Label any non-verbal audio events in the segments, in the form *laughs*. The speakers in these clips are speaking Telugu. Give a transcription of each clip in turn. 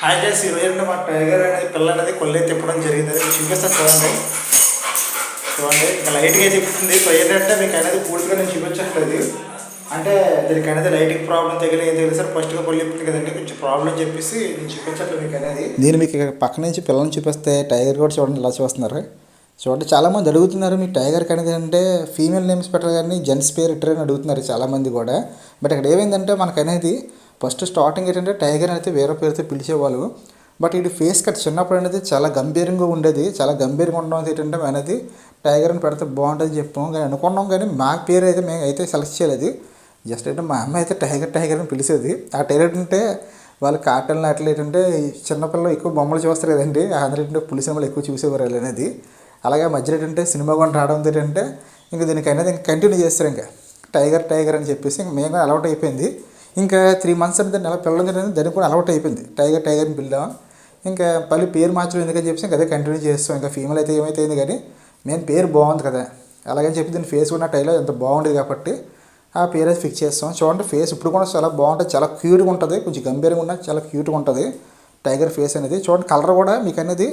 హాయ్ గైస్ ఈ మా టైగర్ అనేది పిల్ల అనేది కొల్లే తిప్పడం జరిగింది అది చూడండి. చూడండి ఇంకా లైట్గా తిప్పుతుంది. సో ఏంటంటే మీకు అనేది పూర్తిగా నేను చూపించట్లేదు. అంటే దీనికి అనేది లైటింగ్ ప్రాబ్లం తగిలి ఏం తెలియదు సార్. ఫస్ట్గా కొల్లి ఇప్పుడు కదండి కొంచెం ప్రాబ్లం చెప్పేసి నేను చూపించట్లేదు మీకు అనేది. నేను మీకు పక్క నుంచి పిల్లల్ని చూపిస్తే టైగర్ కూడా చూడండి ఇలా చూస్తున్నారు. చూడండి చాలామంది అడుగుతున్నారు మీ టైగర్ అనేది అంటే ఫీమేల్ నేమ్స్ పెట్టరు కానీ జెంట్స్ పేరు ఇట్టరు అని అడుగుతున్నారు చాలామంది కూడా. బట్ ఇక్కడ ఏమైందంటే మనకనేది ఫస్ట్ స్టార్టింగ్ ఏంటంటే టైగర్ అయితే వేరే పేరుతో పిలిచేవాళ్ళు. బట్ ఇది ఫేస్ కట్ చిన్నప్పుడు అనేది చాలా గంభీరంగా ఉండేది. చాలా గంభీరంగా ఉండడం ఏంటంటే అనేది టైగర్ అని పెడితే బాగుంటుంది చెప్పాం. కానీ అనుకున్నాం కానీ మా పేరు అయితే మేము అయితే సెలెక్ట్ చేయలేదు. జస్ట్ అంటే మా అమ్మ అయితే టైగర్ టైగర్ అని పిలిచేది. ఆ టైగర్ అంటే వాళ్ళు కార్టన్లు అట్లా ఏంటంటే చిన్నపిల్లలు ఎక్కువ బొమ్మలు చూస్తారు కదండి అందరూ ఏంటంటే పులి సినిమాలు ఎక్కువ చూసేవారు అనేది. అలాగే మధ్యలో ఏంటంటే సినిమా కొని రావడం ఏంటంటే ఇంకా దీనికైనా అనేది ఇంకా కంటిన్యూ చేస్తారు ఇంకా. టైగర్ టైగర్ అని చెప్పేసి ఇంకా మేము అలవాటు అయిపోయింది. ఇంకా త్రీ మంత్స్ అంటే నెల పిల్లలు ఏంటంటే దానికి కూడా అలవాటు అయిపోయింది. టైగర్ టైగర్ అని పిల్లాం ఇంకా పల్లి పేరు మార్చడం ఎందుకని చెప్పేసి ఇంకా అదే కంటిన్యూ చేస్తాం. ఇంకా ఫీమేల్ అయితే ఏమైతే కానీ మేము పేరు బాగుంది కదా. అలాగని చెప్పి దీని ఫేస్ కూడా టైలో ఎంత బాగుండేది కాబట్టి ఆ పేరు అయితే ఫిక్స్ చేస్తాం. చూడండి ఫేస్ ఇప్పుడు కూడా చాలా బాగుంటుంది. చాలా క్యూట్గా ఉంటుంది. కొంచెం గంభీరంగా ఉన్న చాలా క్యూట్గా ఉంటుంది. టైగర్ ఫేస్ అనేది చూడండి కలర్ కూడా మీకు అనేది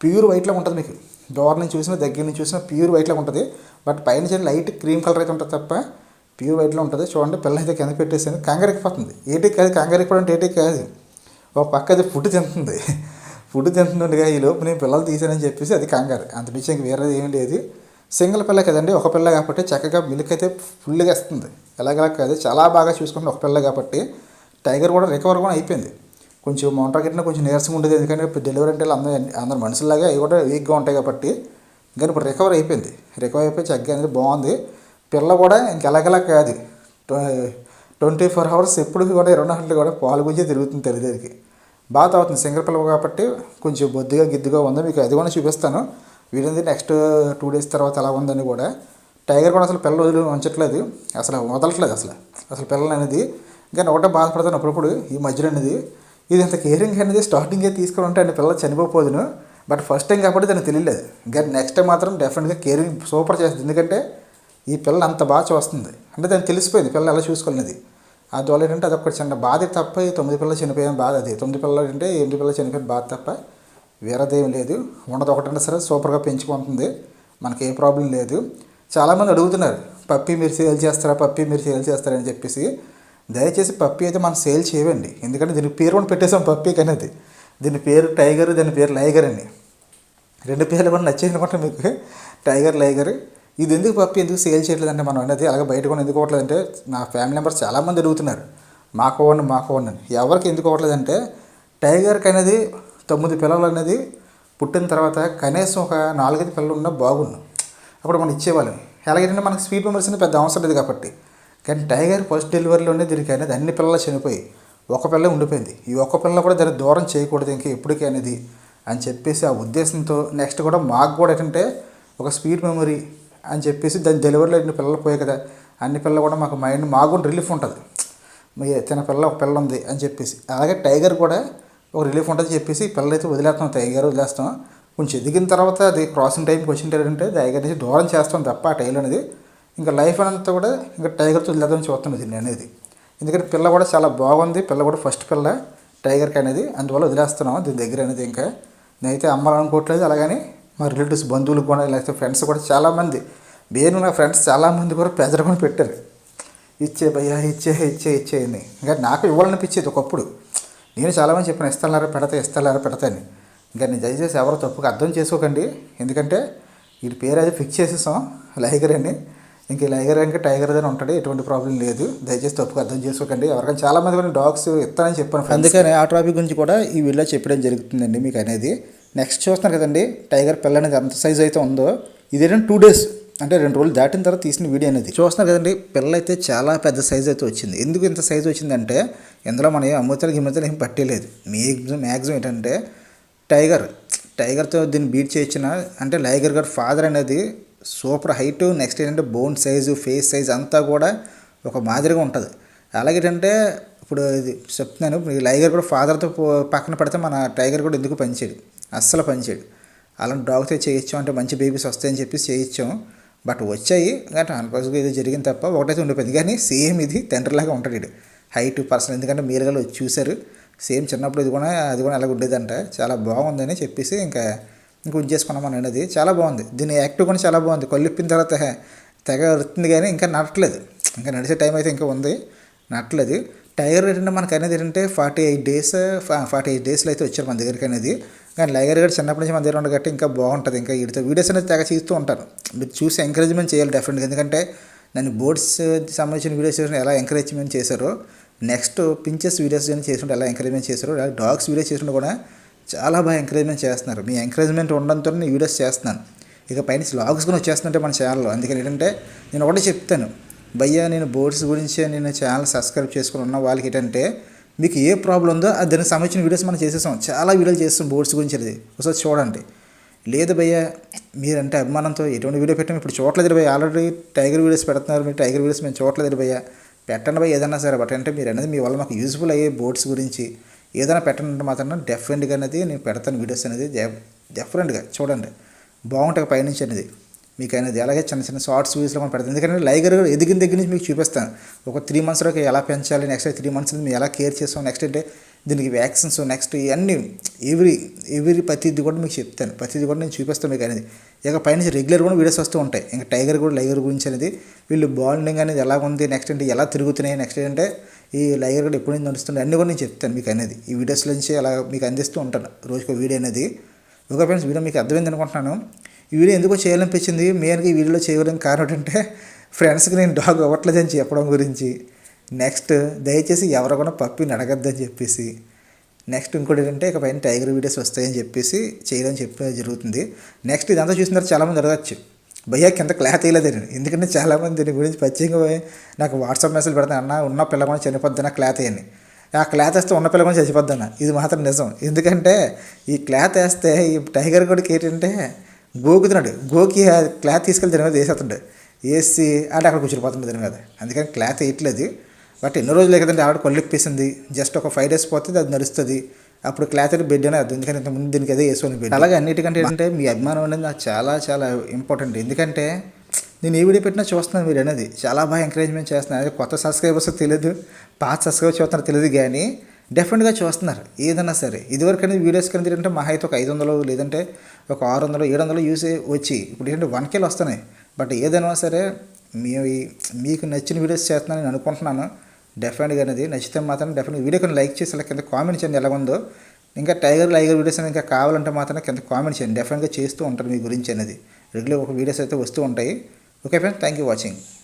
ప్యూర్ వైట్లో ఉంటుంది మీకు. దూరం నుంచి చూసినా దగ్గర నుంచి చూసినా ప్యూర్ వైట్లో ఉంటుంది. బట్ పైన చిన్న లైట్ క్రీమ్ కలర్ అయితే ఉంటుంది తప్ప ప్యూర్ వైట్లో ఉంటుంది. చూడండి పిల్ల అయితే కింద పెట్టేసాను కంగారెక్కిపోతుంది ఏటీ కాదు కంగారెక్కిపోవడం అంటే ఏటికి కాదు. ఒక పక్క అది ఫుడ్ తింటుంది. *laughs* ఫుడ్ తింటుండగా ఈ లోపు నేను పిల్లలు తీసానని చెప్పేసి అది కంగారు. అంత నుంచి ఇంక వేరేది ఏం లేదు. సింగిల్ పిల్ల కదండి ఒక పిల్ల కాబట్టి చక్కగా మిల్క్ అయితే ఫుల్గా ఇస్తుంది. ఎలాగలా కాదు చాలా బాగా చూసుకుంటుంది ఒక పిల్ల కాబట్టి. టైగర్ కూడా రికవర్ కూడా అయిపోయింది. కొంచెం మొంట గిట్టిన కొంచెం నీరసంగా ఉండేది. ఎందుకంటే డెలివరీ అంటే అందరూ అందరు మనుషుల్లాగా అవి కూడా వీక్గా ఉంటాయి కాబట్టి. కానీ ఇప్పుడు రికవర్ అయిపోయింది. రికవర్ అయిపోయి చక్కగా అనేది బాగుంది. పిల్ల కూడా ఇంకెలాగలా కాదు. ట్వంటీ ఫోర్ అవర్స్ ఎప్పుడు కూడా ఇరవై నాలుగు కూడా పాలు గురించి తిరుగుతుంది తెలియదేరికి బాగా తాగుతుంది సింగర్ పిల్ల కాబట్టి కొంచెం బొద్దుగా గిద్దుగా ఉంది. మీకు అది కూడా చూపిస్తాను. వీడింది నెక్స్ట్ టూ డేస్ తర్వాత ఎలా ఉందని కూడా. టైగర్ కూడా అసలు పిల్లలు వదిలి ఉంచట్లేదు. అసలు వదలట్లేదు అసలు. అసలు పిల్లలు అనేది. కానీ ఒకటే బాధపడతాను అప్పుడప్పుడు ఈ మధ్యలో అనేది. ఇది ఇంత కేరింగ్ అనేది స్టార్టింగే తీసుకుని ఉంటే అండి పిల్లలు చనిపోపోదును బట్ ఫస్ట్ టైం కాబట్టి దానికి తెలియలేదు. కానీ నెక్స్ట్ టైం మాత్రం డెఫినెట్గా కేరింగ్ సూపర్ చేస్తుంది. ఎందుకంటే ఈ పిల్ల అంత బాగా చూస్తుంది. అంటే దానికి తెలిసిపోయింది పిల్ల ఎలా చూసుకోలేనిది అందువల్ల ఏంటంటే అదొక చిన్న బాధ తప్ప తొమ్మిది పిల్లలు చనిపోయాను బాధ అది. తొమ్మిది పిల్లలు అంటే ఎనిమిది పిల్లలు చనిపోయిన బాధ తప్ప వేరేదేం లేదు. ఉండదు ఒకటంటే సరే సూపర్గా పెంచుకుంటుంది. మనకి ఏ ప్రాబ్లం లేదు. చాలామంది అడుగుతున్నారు పప్పి మీరు సేల్ చేస్తారా? పప్పి మీరు సేల్ చేస్తారా? అని చెప్పేసి. దయచేసి పప్పి అయితే మనం సేల్ చేయవండి. ఎందుకంటే దీని పేరు కూడా పెట్టేసాం పప్పీ అనేది దీని పేరు టైగర్ దీని పేరు లైగర్ అని రెండు పేర్లు కూడా నచ్చేది అనమాట మీకు. Tiger liger. ఇది ఎందుకు పప్పి? ఎందుకు సేల్ చేయట్లేదంటే మనం అనేది అలాగే బయట కూడా ఎందుకు అవ్వట్లేదంటే నా ఫ్యామిలీ మెంబర్స్ చాలామంది అడుగుతున్నారు. మాకు ఇవ్వండి మాకు ఇవ్వండి ఎవరికి ఎందుకు అవ్వట్లేదంటే టైగర్కి అనేది తొమ్మిది పిల్లలు అనేది పుట్టిన తర్వాత కనీసం ఒక నాలుగైదు పిల్లలు ఉన్నా బాగుండు. అప్పుడు మనం ఇచ్చేవాళ్ళం. ఎలాగంటే మనకి స్వీట్ మెమరీస్ అనేది పెద్ద అవసరం లేదు కాబట్టి. కానీ టైగర్ ఫస్ట్ డెలివరీలోనే దీనికి అనేది అన్ని పిల్లలు చనిపోయి ఒక పిల్ల ఉండిపోయింది. ఈ ఒక్క పిల్ల కూడా దాన్ని దూరం చేయకూడదు ఇంకా ఎప్పటికీ అనేది అని చెప్పేసి ఆ ఉద్దేశంతో నెక్స్ట్ కూడా మాకు కూడా ఏంటంటే ఒక స్వీట్ మెమరీ అని చెప్పేసి దాని డెలివరీలో ఎన్ని పిల్లలు పోయాయి కదా అన్ని పిల్లలు కూడా మాకు మైండ్ మాకు కూడా రిలీఫ్ ఉంటుంది మీ తిన పిల్ల ఒక పిల్ల ఉంది అని చెప్పేసి. అలాగే టైగర్ కూడా ఒక రిలీఫ్ ఉంటుంది చెప్పేసి పిల్లలు అయితే వదిలేస్తాం టైగర్ వదిలేస్తాం. కొంచెం ఎదిగిన తర్వాత అది క్రాసింగ్ టైంకి వచ్చిన అంటే టైగర్ నుంచి దూరం చేస్తాం తప్ప ఆ టైల్ అనేది. ఇంకా లైఫ్ అంతా కూడా ఇంకా టైగర్తో వదిలేద్దాం చూస్తున్నది నేను అనేది. ఎందుకంటే పిల్ల కూడా చాలా బాగుంది పిల్ల కూడా ఫస్ట్ పిల్ల టైగర్కి అనేది. అందువల్ల వదిలేస్తున్నాం దీని దగ్గర అనేది ఇంకా. నేనైతే అమ్మాలనుకోవట్లేదు అలాగని మా రిలేటివ్స్ బంధువులు కూడా లేకపోతే ఫ్రెండ్స్ కూడా చాలామంది. నేను నా ఫ్రెండ్స్ చాలామంది కూడా ప్రెజర్ కూడా పెట్టారు. ఇచ్చే భయ్యా ఇచ్చే ఇచ్చే ఇచ్చే ఇంకా నాకు ఇవ్వాలనిపించేది ఒకప్పుడు. నేను చాలామంది చెప్పాను ఇస్తాను పెడతా ఇస్తాను పెడతా అని. ఇంకా నేను దయచేసి ఎవరో తప్పుగా అర్థం చేసుకోకండి. ఎందుకంటే వీడి పేరు అది ఫిక్స్ చేసేసాం లైగర్ అని. ఇంక లైగర్ ఇంకా టైగర్ అని ఉంటాడు ఎటువంటి ప్రాబ్లం లేదు. దయచేసి తప్పుగా అర్థం చేసుకోకండి. ఎవరికైనా చాలామంది కొన్ని డాగ్స్ ఇస్తానని చెప్పాను అందుకని ఆ టాపిక్ గురించి కూడా ఈ వీడియో చెప్పడం జరుగుతుందండి మీకు అనేది నెక్స్ట్ చూస్తున్నారు కదండి టైగర్ పిల్ల అనేది ఎంత సైజ్ అయితే ఉందో ఇదేంటంటే టూ డేస్ అంటే రెండు రోజులు దాటిన తర్వాత తీసిన వీడియో అనేది. చూస్తున్నారు కదండి పిల్ల అయితే చాలా పెద్ద సైజ్ అయితే వచ్చింది. ఎందుకు ఇంత సైజ్ వచ్చిందంటే ఇందులో మనం ఏం అమ్ముతారు గిమ్ముతారు ఏం పట్టేలేదు మ్యాక్సిమం మ్యాక్సిమం ఏంటంటే టైగర్ టైగర్తో దీన్ని బీట్ చేయించిన అంటే లైగర్ గారి ఫాదర్ అనేది సూపర్ హైట్ నెక్స్ట్ ఏంటంటే బోన్ సైజు ఫేస్ సైజ్ అంతా కూడా ఒక మాదిరిగా ఉంటుంది. అలాగే ఏంటంటే ఇప్పుడు ఇది చెప్తున్నాను ఈ లైగర్ కూడా ఫాదర్తో పక్కన పెడితే మన టైగర్ కూడా ఎందుకు పనిచేయదు అస్సలు పనిచేయడు అలాంటి డాగ్తో చేయించాం అంటే మంచి బేబీస్ వస్తాయని చెప్పి చేయించాం. బట్ వచ్చాయి. అంటే అన్పాసిబుల్ ఇది జరిగింది తప్ప ఒకటైతే ఉండిపోయింది. కానీ సేమ్ ఇది తండ్రిలాగా ఉంటాడు ఇడు హైట్ పర్సన్ ఎందుకంటే మీరుగా వచ్చి చూశారు. సేమ్ చిన్నప్పుడు ఇది కూడా అది కూడా అలాగ ఉండేదంట. చాలా బాగుందని చెప్పేసి ఇంకా ఇంక ఉంచేసుకున్నాం అనేది చాలా బాగుంది. దీని యాక్టివ్ కూడా చాలా బాగుంది. కొల్లిప్పిన తర్వాత తెగ వస్తుంది కానీ ఇంకా నడట్లేదు ఇంకా నడిచే టైం అయితే ఇంకా ఉంది. నడట్లేదు టైగర్ ఏంటంటే మనకు అనేది ఏంటంటే forty eight days forty eight డేస్లో అయితే వచ్చారు మన దగ్గరికి అనేది. కానీ లైగర్ గారు చిన్నప్పటి నుంచి మన దగ్గర ఉండగట్టి ఇంకా బాగుంటుంది. ఇంకా వీటితో వీడియోస్ అనేది తెగ చేస్తూ ఉంటారు. మీరు చూసి ఎంకరేజ్మెంట్ చేయాలి డెఫినెట్గా ఎందుకంటే నన్ను బోర్డ్స్ సంబంధించిన వీడియోస్ చేసిన ఎలా ఎంకరేజ్మెంట్ చేశారో నెక్స్ట్ పించెస్ వీడియోస్ కానీ చేస్తుంటే ఎలా ఎంకరేజ్మెంట్ చేశారో అలాగే డాగ్స్ వీడియోస్ చేస్తుంటే కూడా చాలా బాగా ఎంకరేజ్మెంట్ చేస్తున్నారు. మీ ఎంకరేజ్మెంట్ ఉండడంతో నేను వీడియోస్ చేస్తున్నాను. ఇక పైన లాగ్స్ కూడా వచ్చేస్తుంటే మన ఛానల్లో అందుకని ఏంటంటే నేను ఒకటే చెప్తాను. భయ్యా నేను బోర్డ్స్ గురించి నేను ఛానల్ సబ్స్క్రైబ్ చేసుకుని ఉన్న వాళ్ళకి ఏంటంటే మీకు ఏ ప్రాబ్లం ఉందో అది దానికి సంబంధించిన వీడియోస్ మనం చేసేసాం. చాలా వీడియోలు చేస్తాం బోర్డ్స్ గురించి అది ఒకసారి చూడండి. లేదు భయ్య మీరంటే అభిమానంతో ఎటువంటి వీడియో పెట్టాము ఇప్పుడు చూడలేదు భయ్య. ఆల్రెడీ టైగర్ వీడియోస్ పెడుతున్నారు. మీరు టైగర్ వీడియోస్ మేము చూడలేదు భయ్య. పెట్టండి భయ్య ఏదన్నా సరే. బట్ అంటే మీరు అనేది మీ వల్ల మాకు యూజ్ఫుల్ అయ్యే బోర్డ్స్ గురించి ఏదైనా పెట్టండి మాత్రం డెఫినెట్గా అనేది నేను పెడతాను వీడియోస్ అనేది. డెఫినెట్గా చూడండి. బాగుంటుంది పైనుంచి అనేది. మీకు అనేది అలాగే చిన్న చిన్న షార్ట్స్ వీడియోస్లో మనం పెడతాం ఎందుకంటే లైగర్ ఎదిగిన దగ్గర నుంచి మీకు చూపిస్తాను. ఒక త్రీ మంత్స్లోకి ఎలా పెంచాలి నెక్స్ట్ త్రీ మంత్స్ మేము ఎలా కేర్ చేస్తాం నెక్స్ట్ అంటే దీనికి వ్యాక్సిన్స్ నెక్స్ట్ ఇవన్నీ ఎవ్రీ ఎవ్రీ ప్రతిది కూడా మీకు చెప్తాను. ప్రతిది కూడా నేను చూపిస్తాను మీకు అనేది. ఇక పైనుంచి రెగ్యులర్ కూడా వీడియోస్ వస్తూ ఉంటాయి. ఇంకా టైగర్ కూడా లైగర్ గురించి అనేది వీళ్ళు బాండింగ్ అనేది ఎలా ఉంది నెక్స్ట్ అంటే ఎలా తిరుగుతున్నాయి నెక్స్ట్ ఏంటంటే ఈ లైగర్ కూడా ఎప్పుడు నుంచి నడుస్తుంది అన్నీ కూడా నేను చెప్తాను మీకు అనేది. ఈ వీడియోస్ నుంచి అలా మీకు అందిస్తూ ఉంటాను. రోజుకో వీడియో అనేది. ఓకే ఫ్రెండ్స్ వీడియో మీకు అర్థమైంది అనుకుంటున్నాను. ఈ వీడియో ఎందుకో చేయాలనిపించింది? మెయిన్గా ఈ వీడియోలో చేయడానికి కారణం ఏంటంటే ఫ్రెండ్స్కి నేను డాగ్ అవ్వట్లేదని చెప్పడం గురించి. నెక్స్ట్ దయచేసి ఎవరు కూడా పప్పిని అడగద్దని చెప్పేసి. నెక్స్ట్ ఇంకోటి ఏంటంటే ఇక పైన టైగర్ వీడియోస్ వస్తాయని చెప్పేసి చేయడం చెప్పి జరుగుతుంది. నెక్స్ట్ ఇదంతా చూసిన తర్వాత చాలామంది అడగచ్చు. భయ్యా కింద క్లాత్ వేయలేదని ఎందుకంటే చాలామంది దీని గురించి ప్రత్యేకంగా నాకు వాట్సాప్ మెసేజ్ పెడతాను అన్న ఉన్న పిల్ల కూడా చనిపోద్ది నా క్లాత్ వేయని ఆ క్లాత్ వేస్తే ఉన్న పిల్ల కూడా చచ్చిపోద్దన్న ఇది మాత్రం నిజం. ఎందుకంటే ఈ క్లాత్ వేస్తే ఈ టైగర్ కూడా ఏంటంటే గోకుతున్నాడు గోకి క్లాత్ తీసుకెళ్ళి దాని మీద వేసేస్తుండే వేసి అంటే అక్కడ కూర్చొనిపోతుండే దాని మీద అందుకని క్లాత్ వేయట్లేదు. బట్ ఎన్నో రోజులు కదండి ఆవిడ కొల్లిప్పేసింది జస్ట్ ఒక ఫైవ్ డేస్ పోతే అది నడుస్తుంది. అప్పుడు క్లాత్ అయితే బెడ్ అనేది ఎందుకంటే ఇంత ముందు దీనికి అదే వేసుకొని బెడ్. అలాగే అన్నిటికంటే ఏంటంటే మీ అభిమానం అనేది నాకు చాలా చాలా ఇంపార్టెంట్ ఎందుకంటే నేను ఏ వీడియో పెట్టినా చూస్తున్నాను మీరు అనేది. చాలా బాగా ఎంకరేజ్మెంట్ చేస్తున్నారు. అదే కొత్త సబ్స్క్రైబర్స్ తెలియదు. పాత సబ్స్క్రైబర్ చూస్తున్నారు తెలియదు కానీ డెఫినెట్గా చూస్తున్నారు. ఏదన్నా సరే. ఇదివరకు అనేది వీడియోస్ కన్నా ఏంటంటే మహా అయితే ఒక ఐదు వందలు లేదంటే ఒక ఆరు వందలు ఏడు వందలు యూస్ వచ్చి. ఇప్పుడు ఏంటంటే వన్ కేలు వస్తున్నాయి. బట్ ఏదైనా సరే మీ మీకు నచ్చిన వీడియోస్ చేస్తున్నానని నేను అనుకుంటున్నాను డెఫినెట్గా అనేది నచ్చితే మాత్రం డెఫినెట్ వీడియో కింద లైక్ చేసి అలా కింద కామెంట్ చేయండి. ఎలా ఉందో. ఇంకా టైగర్ లైగర్ వీడియోస్ అనేది ఇంకా కావాలంటే మాత్రం కింద కామెంట్ చేయండి. డెఫినెట్గా చేస్తూ ఉంటారు మీ గురించి అనేది. రెగ్యులర్ ఒక వీడియోస్ అయితే వస్తూ ఉంటాయి. Okay friends thank you watching